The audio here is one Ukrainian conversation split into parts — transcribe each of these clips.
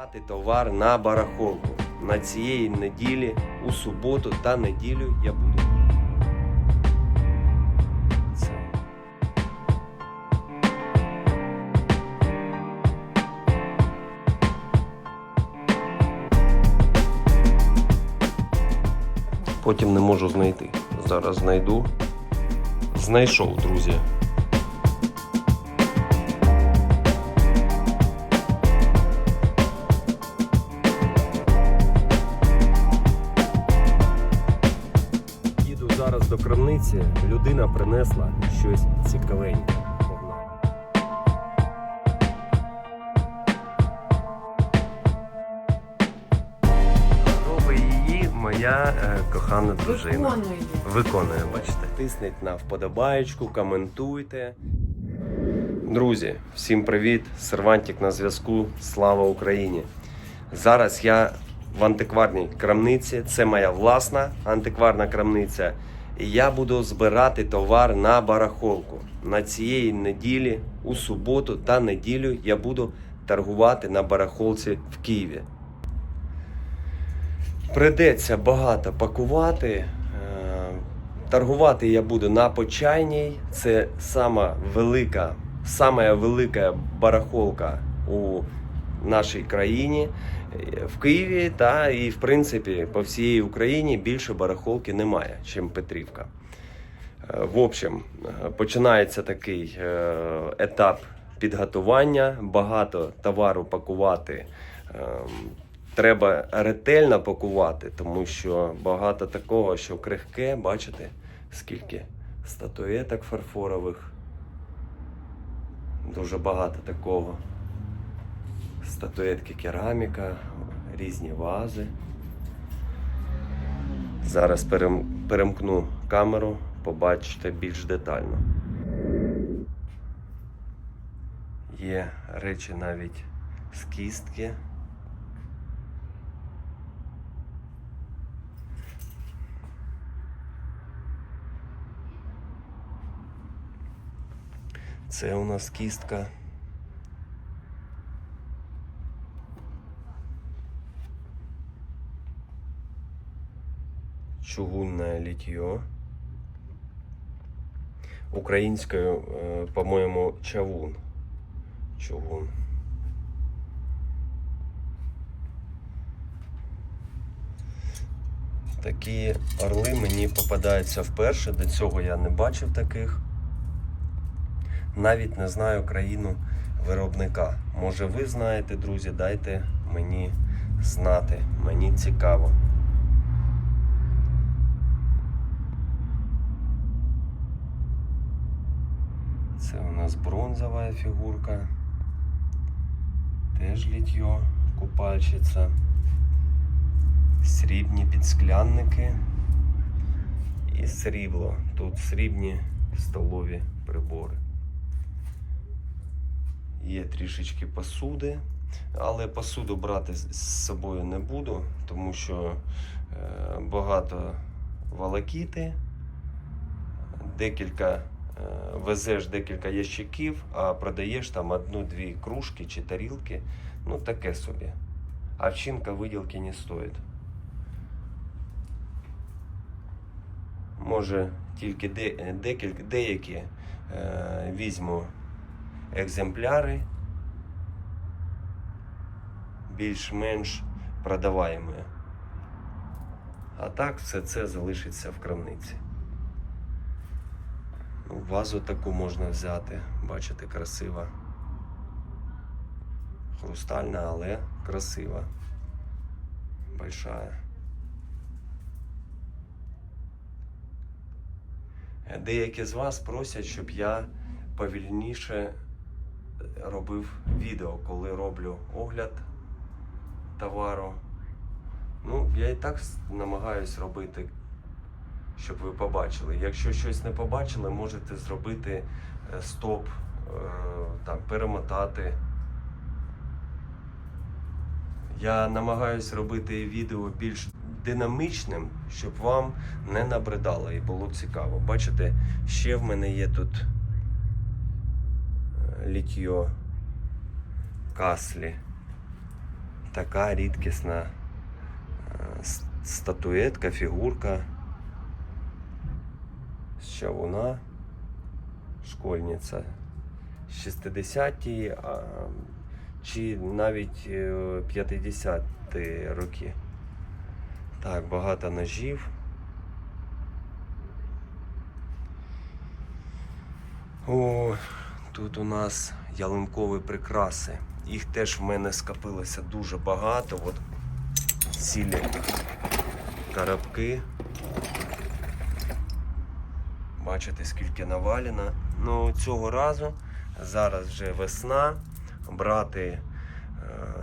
Брати товар на барахолку. На цієї неділі, у суботу та неділю я буду. Потім не можу знайти. Зараз знайду. Знайшов, друзі. До. Людина принесла щось цікавеньке. Робить її моя е, кохана дружина. Виконує. Виконує, бачите. Тисніть на вподобаєчку, коментуйте. Друзі, всім привіт! Сервантик на зв'язку. Слава Україні! Зараз я в антикварній крамниці. Це моя власна антикварна крамниця. І я буду збирати товар на барахолку. На цієї неділі, у суботу та неділю я буду торгувати на барахолці в Києві. Придеться багато пакувати. Е, Торгувати я буду на почайній. Це сама велика, сама велика барахолка у нашій країні. В Києві та і в принципі по всій Україні більше барахолки немає, ніж Петрівка. Е, В общем, е, починається такий е, етап підготування. Багато товару пакувати. ем, Треба ретельно пакувати, тому що багато такого, що крихке, бачите, скільки статуеток фарфорових. Дуже багато такого. Статуетки кераміка, різні вази. Зараз перемкну камеру, побачите більш детально. Є речі навіть з кістки. Це у нас кістка. Чугунне літьо. Українською, е, по-моєму, чавун. Чугун. Такі орли мені попадаються вперше. До цього я не бачив таких навіть не знаю країну виробника. Може ви знаєте, друзі, дайте мені знати. Мені цікаво. Це у нас бронзова фігурка. Теж літьо, купальщиця. Срібні підсклянники і срібло. Тут срібні столові прибори. Є трішечки посуди, але посуду брати з собою не буду, тому що е, багато волокіти, декілька везеш декілька ящиків, а продаєш там одну-дві кружки чи тарілки. Ну таке собі. А вчинка виділки не стоїть. Може, тільки де, декілька, деякі е, візьму екземпляри більш-менш продаваємо. А так все це залишиться в крамниці. Вазу таку можна взяти, бачите, красива. Хрустальна, але красива. Большая. Деякі з вас просять, щоб я повільніше робив відео, коли роблю огляд товару. Ну, я і так намагаюсь робити, щоб ви побачили. Якщо щось не побачили, можете зробити е, стоп, е, там, перемотати. Я намагаюсь робити відео більш динамічним, щоб вам не набридало і було цікаво. Бачите, ще в мене є тут е, літьо каслі. така рідкісна статуетка, фігурка з чавуна, школьниця. 60-ті чи навіть е, 50-ті роки. Так, багато ножів. О, тут у нас ялинкові прикраси. Їх теж в мене скопилося дуже багато. От цілі коробки. Бачите, скільки навалено. Ну, цього разу, зараз вже весна. Брати е,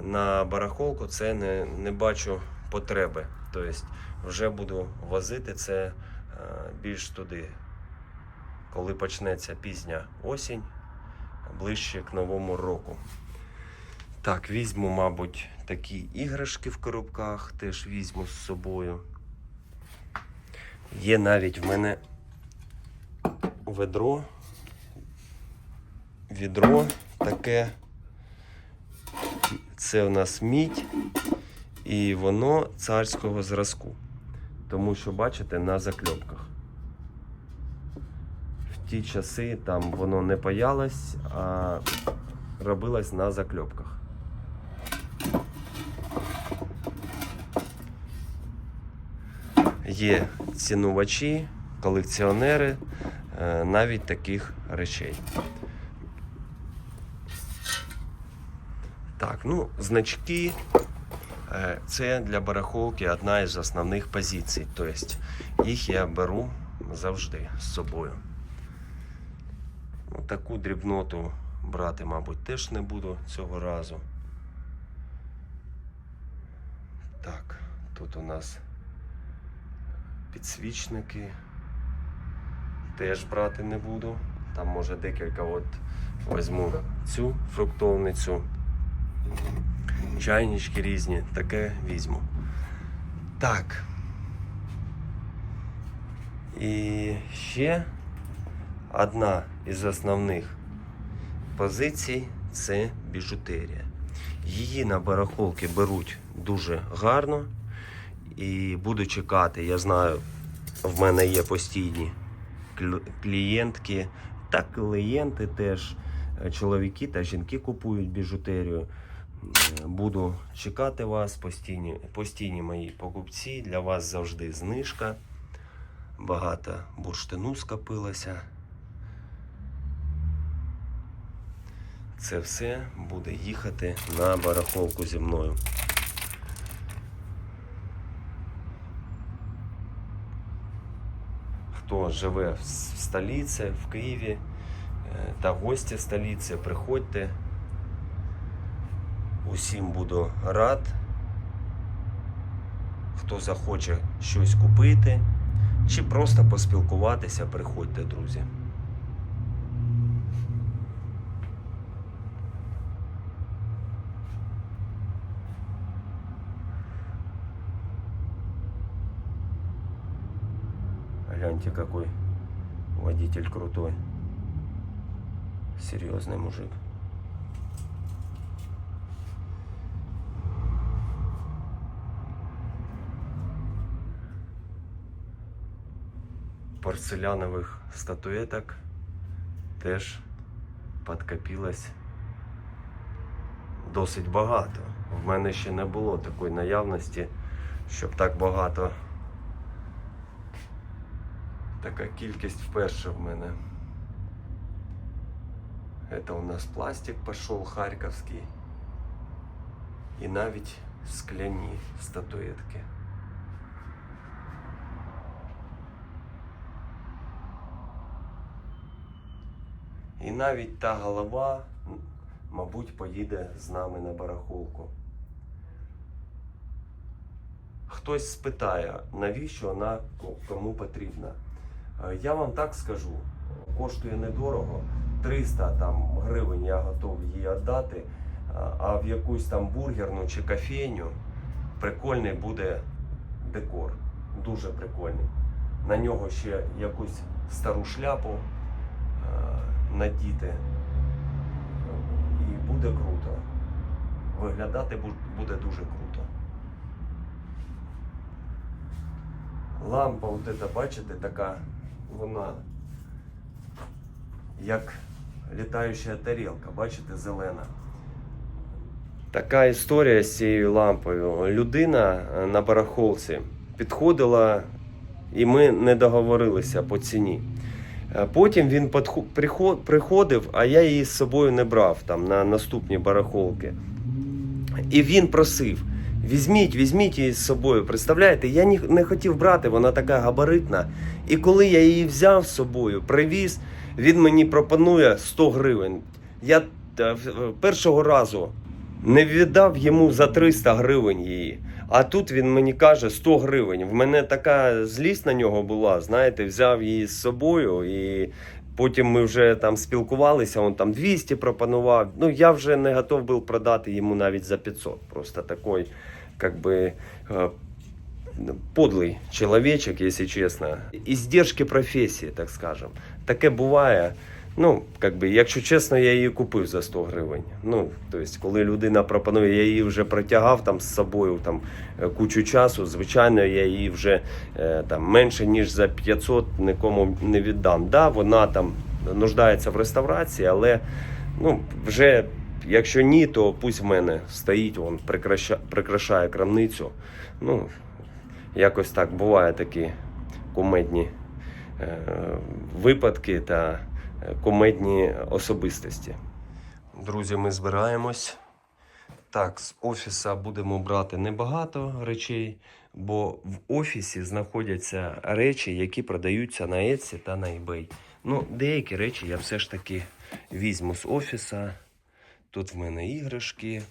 на барахолку це не, не бачу потреби. Тобто вже буду возити це е, більш туди, коли почнеться пізня осінь, ближче к новому року. Так, візьму, мабуть, такі іграшки в коробках, теж візьму з собою. Є навіть в мене ведро, відро таке. Це у нас мідь, і воно царського зразку. Тому що, бачите, на закльопках. В ті часи там воно не паялось, а робилось на закльопках. Є цінувачі, колекціонери навіть таких речей. Так, ну, значки е, це для барахолки одна із основних позицій. Тобто їх я беру завжди з собою. Ну, таку дрібноту брати, мабуть, теж не буду цього разу. Так, тут у нас підсвічники. Теж брати не буду. Там може декілька от візьму цю фруктовницю. Чайнички різні, таке візьму. Так. І ще одна із основних позицій це біжутерія. Її на барахолки беруть дуже гарно і буду чекати. Я знаю, в мене є постійні клієнтки та клієнти теж. Е, Чоловіки та жінки купують біжутерію. Буду чекати вас, постійні, постійні мої покупці. Для вас завжди знижка. Багато бурштину скопилося. Це все буде їхати на барахолку зі мною. Хто живе в столиці, в Києві та гості столиці, приходьте. Усім буду рад. Хто захоче щось купити чи просто поспілкуватися, приходьте, друзі. Гляньте, какой водитель крутой. Серьезный мужик. Порцелянових статуеток теж подкопилось досить багато. В мене ще не було такої наявності, щоб так багато така кількість вперше в мене. Это у нас пластик пошел харківський. І навіть скляні статуетки. І навіть та голова, мабуть, поїде з нами на барахолку. Хтось спитає, навіщо вона кому потрібна. Е, Я вам так скажу, коштує недорого. 300 там, гривень я готов її віддати, а- а в якусь там бургерну чи кофейню прикольний буде декор. Дуже прикольний. На нього ще якусь стару шляпу е, надіти. І буде круто. виглядати буде дуже круто. Лампа, от эта, бачите, така, вона як літаюча тарілка, бачите, зелена. Така історія з цією лампою. Людина е, на барахолці підходила, і ми не договорилися по ціні. Е, Потім він приходив, а я її з собою не брав там на наступні барахолки. І він просив: візьміть, візьміть її з собою. Представляєте, я не хотів брати, вона така габаритна. І коли я її взяв з собою, привіз, він мені пропонує 100 гривень. Я е, першого разу не віддав йому за 300 гривень її. А тут він мені каже 100 гривень. В мене така злість на нього була, знаєте, взяв її з собою і. Потім ми вже там спілкувалися, він там 200 пропонував. Ну, я вже не готов був продати йому навіть за 500. Просто такий, как би, е, подлий чоловічок, якщо чесно. Іздержки професії, так скажем. Таке буває. Ну, как би, якщо чесно, я її купив за 100 гривень. Ну, тобто, коли людина пропонує, я її вже протягав там з собою там, е, кучу часу, звичайно, я її вже е, там, менше ніж за 500 нікому не віддам. Да, вона там нуждається в реставрації, але ну, вже якщо ні, то пусть в мене стоїть, він прикраша, прикрашає крамницю. Ну, якось так буває такі кумедні е, випадки та е, кумедні особистості. Друзі, ми збираємось. Так, з офіса будемо брати небагато речей, бо в офісі знаходяться речі, які продаються на Etsy та на eBay. Ну, деякі речі я все ж таки візьму з офіса. Тут в мене іграшки,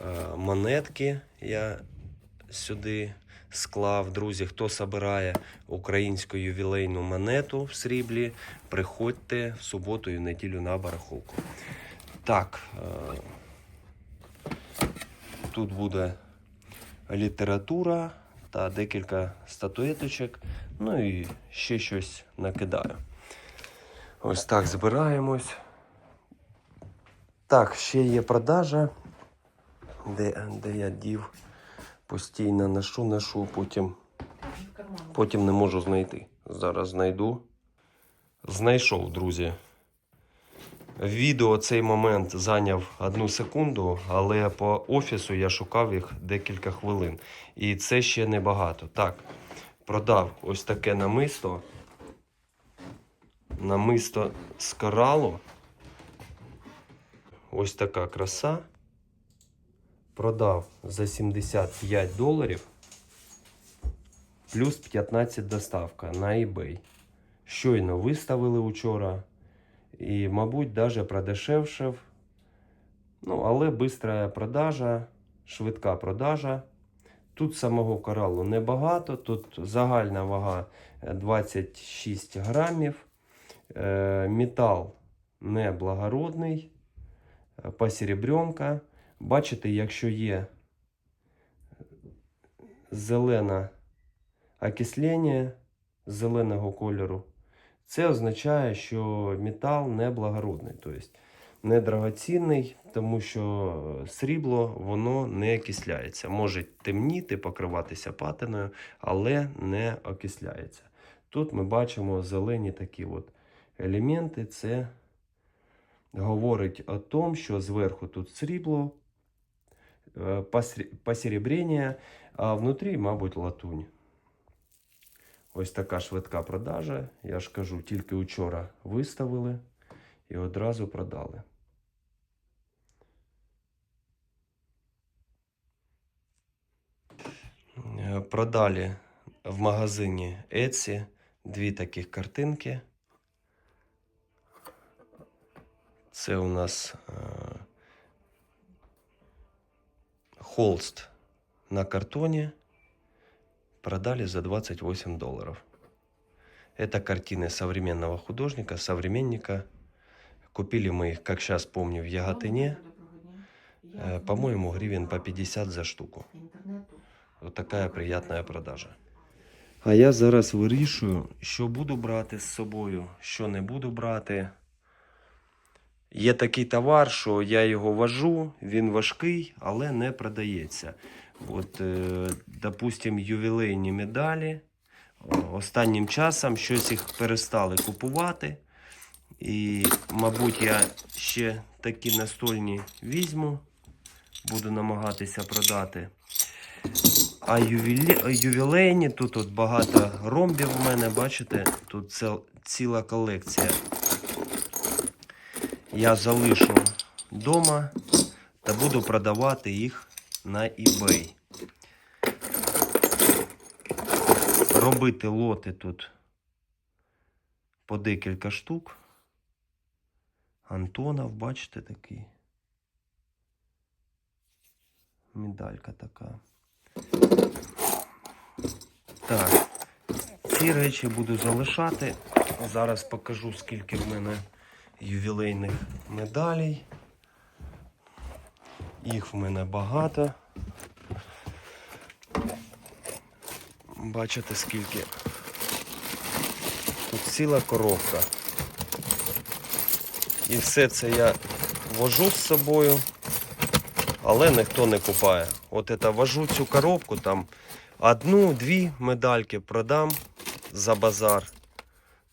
е, монетки я сюди склав. Друзі, хто собирає українську ювілейну монету в сріблі, приходьте в суботу і в неділю на барахолку. Так, е, тут буде література та декілька статуеточок. Ну і ще щось накидаю. Ось так збираємось. Так, ще є продажа, де, де я дів постійно ношу, ношу, потім, потім не можу знайти. Зараз знайду. Знайшов, друзі. Відео цей момент зайняв одну секунду, але по офісу я шукав їх декілька хвилин. І це ще небагато. Так, продав ось таке намисто. Намисто з коралу. Ось така краса. Продав за 75 доларів. Плюс 15 доставка на eBay. Щойно виставили вчора. І, мабуть, даже продешевшив. Ну, але бистра продажа, швидка продажа. Тут самого коралу небагато. Тут загальна вага е, 26 грамів. Е, метал неблагородний. Е, Посеребренка. Бачите, якщо є зелене окислення зеленого кольору, це означає, що метал не благородний, тобто не драгоцінний, тому що срібло воно не окисляється. Може темніти, покриватися патиною, але не окисляється. Тут ми бачимо зелені такі от елементи. Це говорить о том, що зверху тут срібло, е, посеребрення, а внутрі, мабуть, латунь. Ось така швидка продажа. Я ж кажу, тільки вчора виставили і одразу продали. Е, Продали в магазині Etsy дві таких картинки. Це у нас е, холст на картоне. Продали за 28 долларов. Это картины современного художника, современника. Купили мы их, как сейчас помню, в Яготине. Э, По-моему, гривен по 50 за штуку. Вот такая приятная продажа. А я зараз вирішую, що буду брати з собою, що не буду брати. Є такий товар, що я його важу, він важкий, але не продається. От, е, допустим, ювілейні медалі. Останнім часом щось їх перестали купувати. І, мабуть, я ще такі настольні візьму, буду намагатися продати. А ювіле... ювілейні, тут от багато ромбів в мене, бачите, тут ціла колекція. Я залишу вдома та буду продавати їх на eBay. Робити лоти тут по декілька штук. Антонов, бачите, такий. Медалька така. Так, ці речі буду залишати. Зараз покажу, скільки в мене ювілейних медалей. Їх в мене багато. Бачите, скільки. Тут ціла коробка. І все це я вожу з собою, але ніхто не купає. От це вожу цю коробку, там одну-дві медальки продам за базар.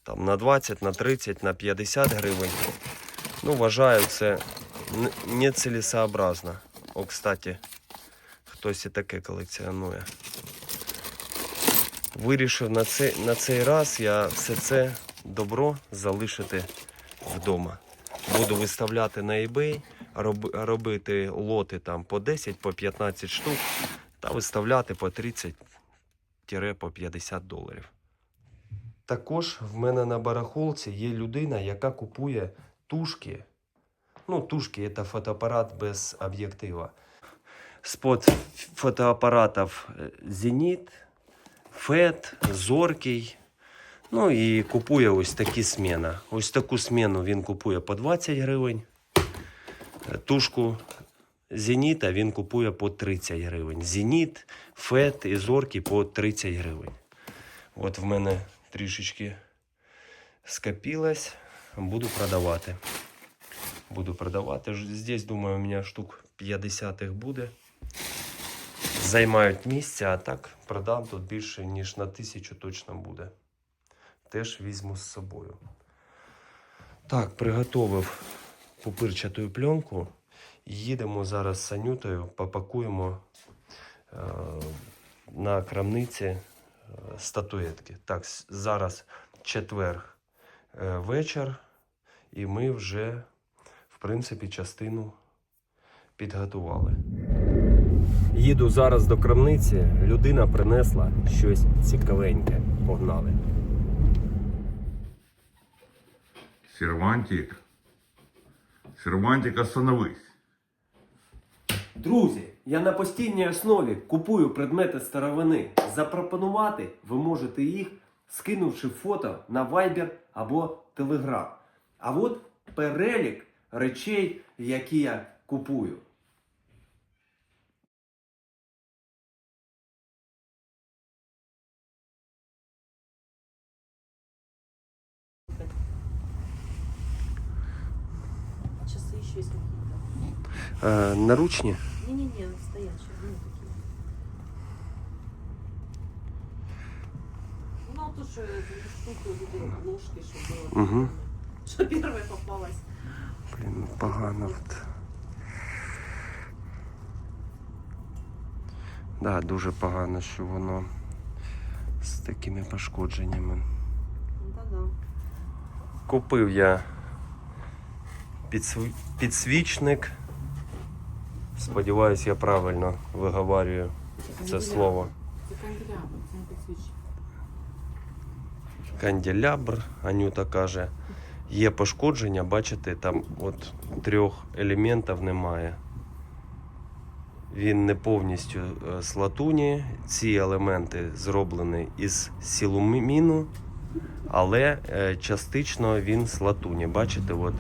Там на 20, на 30, на 50 гривень. Ну, вважаю, це н- нецелесообразно. О, кстати, хтось і таке колекціонує. Вирішив на цей, на цей раз я все це добро залишити вдома. Буду виставляти на eBay, роб, робити лоти там по 10, по 15 штук та виставляти по 30-50 доларів. Також в мене на барахолці є людина, яка купує тушки. Ну, тушки це фотоапарат без об'єктива. З-под фотоапаратів е, Зеніт, Фет, Зоркий. Ну і купує ось такі сміни. Ось таку сміну він купує по 20 гривень. Е, Тушку Зеніта він купує по 30 гривень. Зеніт, Фет і Зоркий по 30 гривень. От в мене трішечки скопилось. Буду продавати. Буду продавати. Здесь, думаю, у мене штук 50 їх буде. Займають місце, а так продам тут більше, ніж на тисячу точно буде. Теж візьму з собою. Так, приготовив пупирчату пленку. Їдемо зараз з Санютою, попакуємо е, на крамниці статуетки. Так, зараз четвер е, вечір, і ми вже, в принципі, частину підготували. Їду зараз до крамниці. Людина принесла щось цікавеньке. Погнали. Сервантик. Сервантик, остановись. Друзі, я на постійній основі купую предмети старовини. Запропонувати ви можете їх, скинувши фото на Viber або Telegram. А от перелік речей, які я купую. Е, наручні. Ну, а то, что эту штуку, вот эти ложки, чтобы было. Мгм. Что первая попалась. Блін, погано. От. Да, дуже погано, що воно з такими пошкодженнями. Ну да-да. Купив я підсв- підсвічник. Сподіваюсь, я правильно виговарюю це слово. Это канделябр, це не підсвічник. Канделябр, Анюта каже. Є пошкодження, бачите, там от трьох елементів немає. Він не повністю е, з латуні. Ці елементи зроблені із сілуміну, але е, частично він з латуні. Бачите, от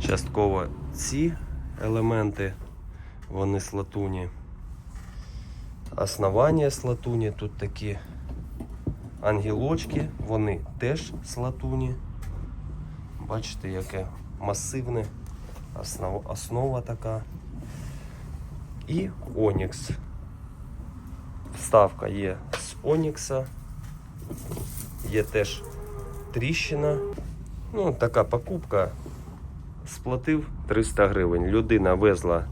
частково ці елементи, вони з латуні. Основання з латуні, тут такі ангелочки, вони теж з латуні. Бачите, яке масивне основ, основа така. І Онікс. Вставка є з Онікса. Є теж тріщина. Ну, така покупка. Сплатив 300 гривень. Людина везла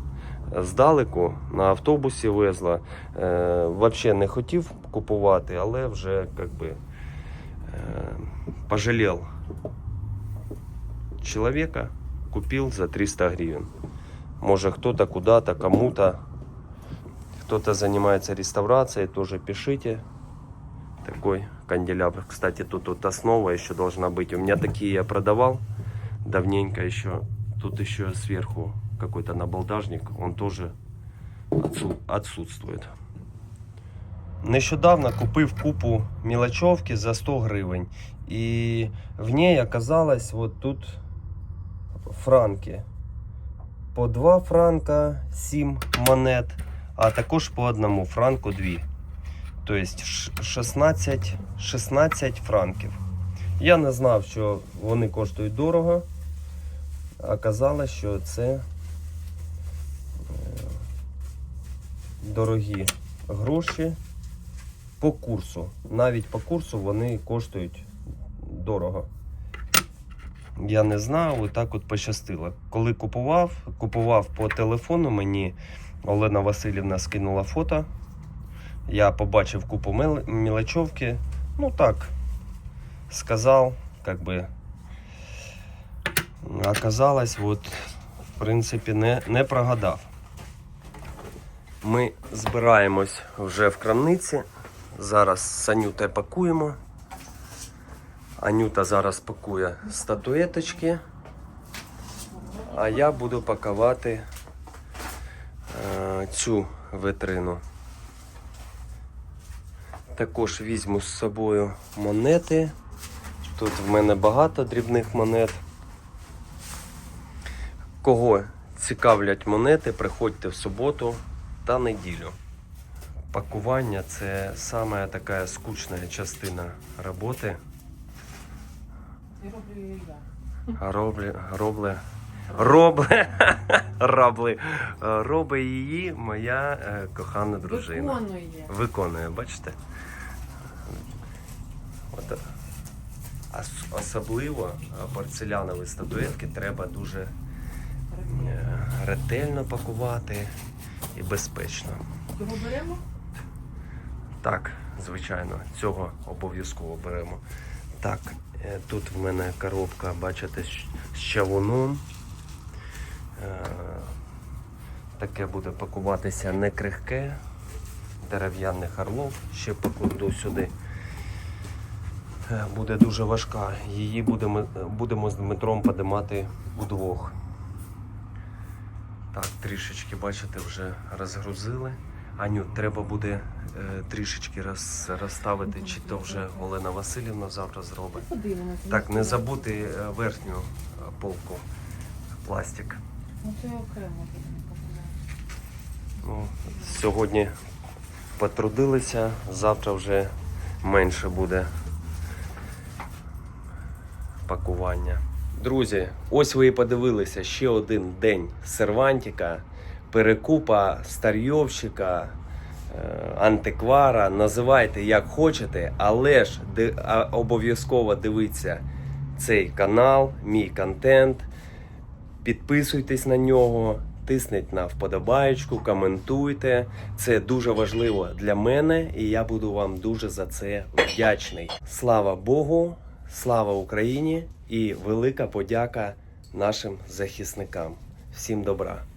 здалеку, на автобусі везла. Е, Взагалі не хотів купувати, але вже как би, е, пожалел человека, купил за 300 гривен. Может кто-то куда-то, кому-то, кто-то занимается реставрацией, тоже пишите. Такой канделябр. Кстати, тут вот основа еще должна быть. У меня такие я продавал давненько еще. Тут еще сверху какой-то набалдажник, он тоже отсу- отсутствует. Нещодавно купив купу мілочовки за 100 гривень. І в ній оказалось вот тут франки. По 2 франка 7 монет, а також по одному франку 2. Тобто ш- 16, 16 франків. Я не знав, що вони коштують дорого. Оказалось, що це дорогі гроші по курсу. Навіть по курсу вони коштують дорого. Я не знав, і так от пощастило. Коли купував, купував по телефону, мені Олена Васильівна скинула фото. Я побачив купу мілочовки. Ну так, сказав, как би. Оказалось, от, в принципі, не, не прогадав. Ми збираємось вже в крамниці. Зараз з пакуємо. Анюта зараз пакує статуеточки, а я буду пакувати е, цю витрину. Також візьму з собою монети. Тут в мене багато дрібних монет. Кого цікавлять монети, приходьте в суботу та неділю. Пакування це саме така скучна частина роботи. Роблю я. Роблі, робле, робле, робли, робить її моя е, кохана дружина. Виконує. Виконує, бачите? От, особливо порцелянові статуетки треба дуже е, ретельно пакувати і безпечно. Його беремо? Так, звичайно, цього обов'язково беремо. Так, е, тут в мене коробка, бачите, з- чавуном. Е, Таке буде пакуватися не крихке, дерев'яних орлов. Ще покладу сюди. Е, Буде дуже важка. Її будемо, будемо з Дмитром подимати удвох. Так, трішечки, бачите, вже розгрузили. Аню, треба буде е, трішечки роз, розставити, чи то вже Олена Васильівна завтра зробить. Так, не забути е, верхню е, полку пластик. Ну окремо. Ну, сьогодні потрудилися, завтра вже менше буде пакування. Друзі, ось ви і подивилися ще один день сервантика, перекупа старйовщика, е, антиквара. Називайте як хочете, але ж обов'язково дивіться цей канал, мій контент. Підписуйтесь на нього, тисніть на вподобаєчку, коментуйте. Це дуже важливо для мене, і я буду вам дуже за це вдячний. Слава Богу, слава Україні і велика подяка нашим захисникам. Всім добра!